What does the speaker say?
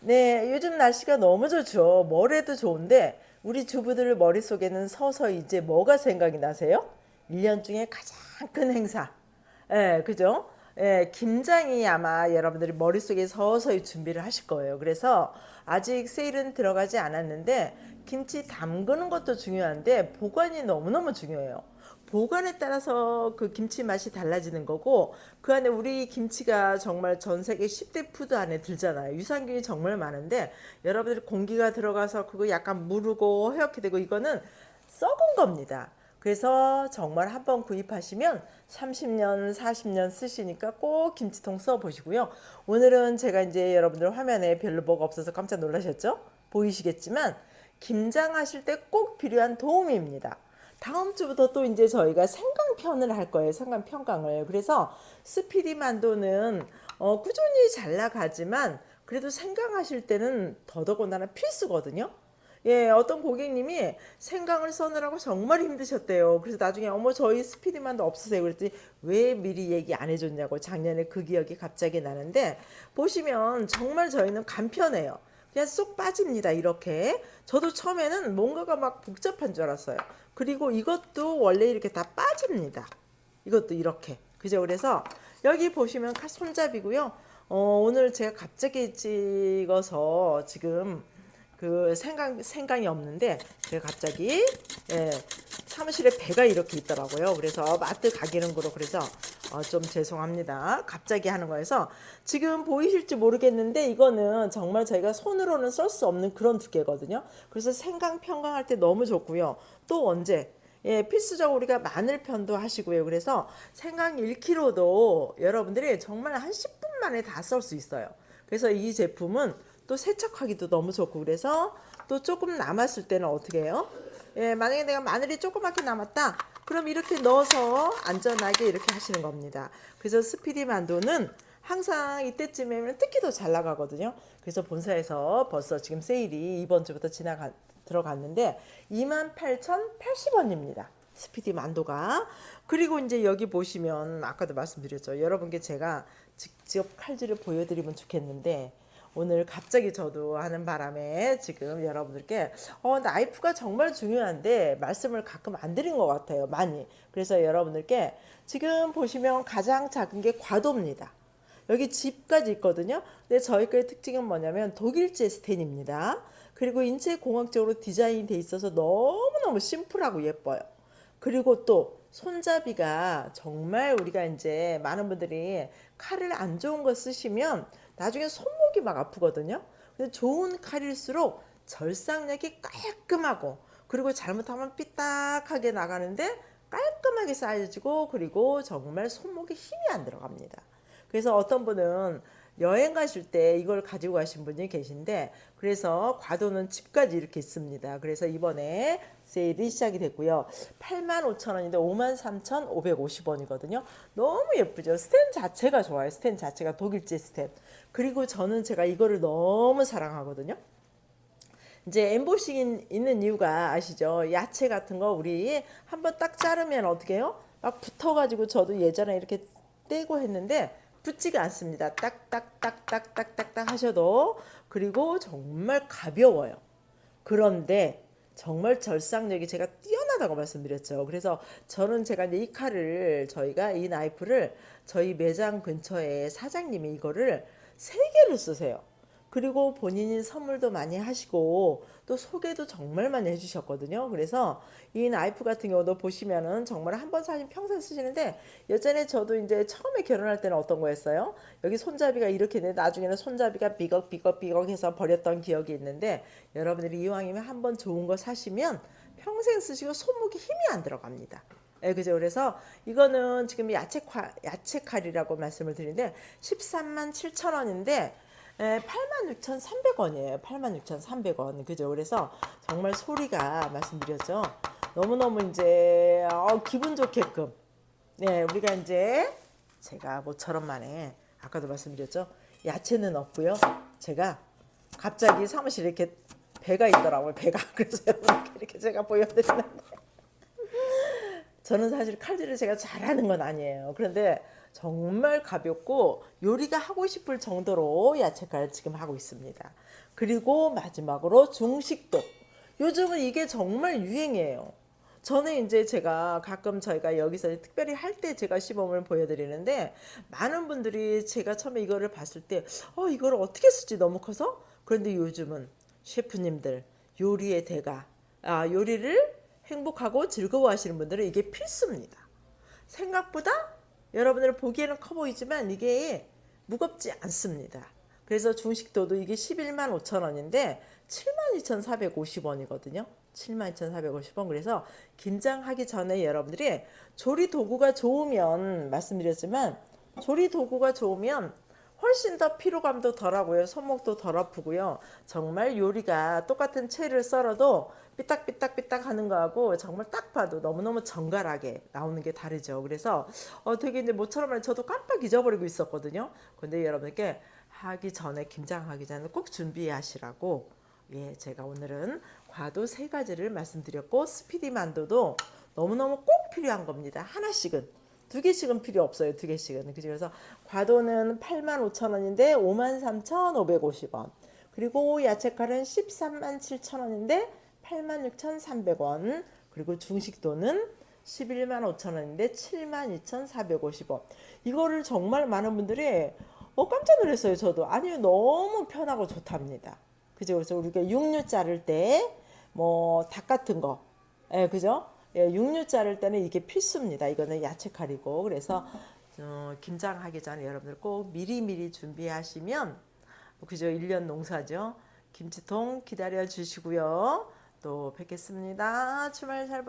네, 요즘 날씨가 너무 좋죠. 뭘 해도 좋은데 우리 주부들 머릿속에는 서서히 이제 뭐가 생각이 나세요? 1년 중에 가장 큰 행사. 예, 그죠? 예, 김장이 아마 여러분들이 머릿속에 서서히 준비를 하실 거예요. 그래서 아직 세일은 들어가지 않았는데 김치 담그는 것도 중요한데 보관이 너무너무 중요해요. 보관에 따라서 그 김치 맛이 달라지는 거고 그 안에 우리 김치가 정말 전 세계 10대 푸드 안에 들잖아요. 유산균이 정말 많은데 여러분들 공기가 들어가서 그거 약간 무르고 허옇게 되고 이거는 썩은 겁니다. 그래서 정말 한번 구입하시면 30년, 40년 쓰시니까 꼭 김치통 써 보시고요. 오늘은 제가 이제 여러분들 화면에 별로 뭐가 없어서 깜짝 놀라셨죠? 보이시겠지만 김장하실 때 꼭 필요한 도움입니다. 다음 주부터 또 이제 저희가 생강편을 할 거예요. 생강 편강을. 그래서 스피디 만도는 어, 꾸준히 잘 나가지만 그래도 생강하실 때는 더더군다나 필수거든요. 예, 어떤 고객님이 생강을 써느라고 정말 힘드셨대요. 그래서 나중에 어머 저희 스피디만도 없으세요. 그랬더니 왜 미리 얘기 안 해줬냐고 작년에 그 기억이 갑자기 나는데 보시면 정말 저희는 간편해요. 그냥 쏙 빠집니다. 이렇게. 저도 처음에는 뭔가가 막 복잡한 줄 알았어요. 그리고 이것도 원래 이렇게 다 빠집니다. 이것도 이렇게. 그죠? 그래서 여기 보시면 칼 손잡이고요. 어, 오늘 제가 갑자기 찍어서 지금 그 생강 생강이 없는데 제가 갑자기 예, 사무실에 배가 이렇게 있더라고요. 그래서 마트 가기는 그렇고 그래서 어, 좀 죄송합니다. 갑자기 하는 거여서 지금 보이실지 모르겠는데 이거는 정말 저희가 손으로는 쓸 수 없는 그런 두께거든요. 그래서 생강 평강할 때 너무 좋고요. 또 언제 예, 필수적으로 우리가 마늘 편도 하시고요. 그래서 생강 1kg도 여러분들이 정말 한 10분 만에 다 쓸 수 있어요. 그래서 이 제품은 또 세척하기도 너무 좋고 그래서 또 조금 남았을 때는 어떻게 해요? 예, 만약에 내가 마늘이 조그맣게 남았다. 그럼 이렇게 넣어서 안전하게 이렇게 하시는 겁니다. 그래서 스피디 만두는 항상 이때쯤이면 특히 더 잘 나가거든요. 그래서 본사에서 벌써 지금 세일이 이번 주부터 지나가 들어갔는데 28,080원입니다. 스피디 만도가 그리고 이제 여기 보시면 아까도 말씀드렸죠. 여러분께 제가 직접 칼질을 보여드리면 좋겠는데 오늘 갑자기 저도 하는 바람에 지금 여러분들께 어, 나이프가 정말 중요한데 말씀을 가끔 안 드린 것 같아요. 많이. 그래서 여러분들께 지금 보시면 가장 작은 게 과도입니다. 여기 집까지 있거든요. 근데 저희 거의 특징은 뭐냐면 독일제 스텐입니다. 그리고 인체 공학적으로 디자인이 돼 있어서 너무너무 심플하고 예뻐요. 그리고 또 손잡이가 정말 우리가 이제 많은 분들이 칼을 안 좋은 거 쓰시면 나중에 손목이 막 아프거든요. 근데 좋은 칼일수록 절삭력이 깔끔하고 그리고 잘못하면 삐딱하게 나가는데 깔끔하게 쌓여지고 그리고 정말 손목에 힘이 안 들어갑니다. 그래서 어떤 분은 여행 가실 때 이걸 가지고 가신 분이 계신데 그래서 과도는 집까지 이렇게 있습니다. 그래서 이번에 세일이 시작이 됐고요. 85,000원인데 53,550원이거든요. 너무 예쁘죠. 스탠 자체가 좋아요. 스탠 자체가 독일제 스탠. 그리고 저는 제가 이거를 너무 사랑하거든요. 이제 엠보싱 있는 이유가 아시죠? 야채 같은 거 우리 한번 딱 자르면 어떻게 해요? 막 붙어가지고 저도 예전에 이렇게 떼고 했는데 붙지가 않습니다. 딱딱딱딱딱딱딱 하셔도 그리고 정말 가벼워요. 그런데 정말 절삭력이 제가 뛰어나다고 말씀드렸죠. 그래서 저는 제가 이제 이 칼을 저희가 이 나이프를 저희 매장 근처에 사장님이 이거를 세 개를 쓰세요. 그리고 본인이 선물도 많이 하시고 또 소개도 정말 많이 해주셨거든요. 그래서 이 나이프 같은 경우도 보시면은 정말 한 번 사신 평생 쓰시는데 예전에 저도 이제 처음에 결혼할 때는 어떤 거였어요? 여기 손잡이가 이렇게 있는데 나중에는 손잡이가 비걱비걱비걱 해서 버렸던 기억이 있는데 여러분들이 이왕이면 한 번 좋은 거 사시면 평생 쓰시고 손목에 힘이 안 들어갑니다. 예, 그죠. 그래서 이거는 지금 야채 칼, 야채 칼이라고 말씀을 드리는데 13만 7천 원인데 에, 86,300원이에요. 86,300원. 그죠? 그래서 정말 소리가 말씀드렸죠. 너무너무 이제 어, 기분 좋게끔 네, 우리가 이제 제가 모처럼 만에 아까도 말씀드렸죠. 야채는 없고요. 제가 갑자기 사무실에 이렇게 배가 있더라고요. 배가 그래서 이렇게, 이렇게 제가 보여드리는데 저는 사실 칼질을 제가 잘하는 건 아니에요. 그런데 정말 가볍고 요리가 하고 싶을 정도로 야채칼을 지금 하고 있습니다. 그리고 마지막으로 중식도. 요즘은 이게 정말 유행이에요. 저는 이제 제가 가끔 저희가 여기서 특별히 할 때 제가 시범을 보여드리는데 많은 분들이 제가 처음에 이거를 봤을 때 어, 이걸 어떻게 쓰지 너무 커서 그런데 요즘은 셰프님들 요리의 대가 아, 요리를 행복하고 즐거워하시는 분들은 이게 필수입니다. 생각보다 여러분들 보기에는 커 보이지만 이게 무겁지 않습니다. 그래서 중식도도 이게 11만 5천 원인데 7만 2,450원이거든요. 7만 2,450원. 그래서 김장하기 전에 여러분들이 조리 도구가 좋으면 말씀드렸지만 조리 도구가 좋으면 훨씬 더 피로감도 덜하고요. 손목도 덜 아프고요. 정말 요리가 똑같은 채를 썰어도 삐딱삐딱삐딱 하는 거하고 정말 딱 봐도 너무너무 정갈하게 나오는 게 다르죠. 그래서 어 되게 이제 모처럼 저도 깜빡 잊어버리고 있었거든요. 근데 여러분께 하기 전에 김장하기 전에 꼭 준비하시라고 예, 제가 오늘은 과도 세 가지를 말씀드렸고 스피디 만두도 너무너무 꼭 필요한 겁니다. 하나씩은 두 개씩은 필요 없어요. 두 개씩은. 그래서 과도는 8만 5천 원인데 5만 3,550원. 그리고 야채칼은 13만 7천 원인데 8만 6,300원. 그리고 중식도는 11만 5천 원인데 7만 2,450원. 이거를 정말 많은 분들이 어 깜짝 놀랐어요. 저도 아니 너무 편하고 좋답니다. 그죠? 그래서 우리가 육류 자를 때 뭐 닭 같은 거, 예, 그죠? 예, 육류 자를 때는 이게 필수입니다. 이거는 야채 칼이고 그래서 어, 김장 하기 전에 여러분들 꼭 미리미리 준비하시면 그죠? 1년 농사죠. 김치통 기다려 주시고요. 또 뵙겠습니다. 주말 잘 보내세요.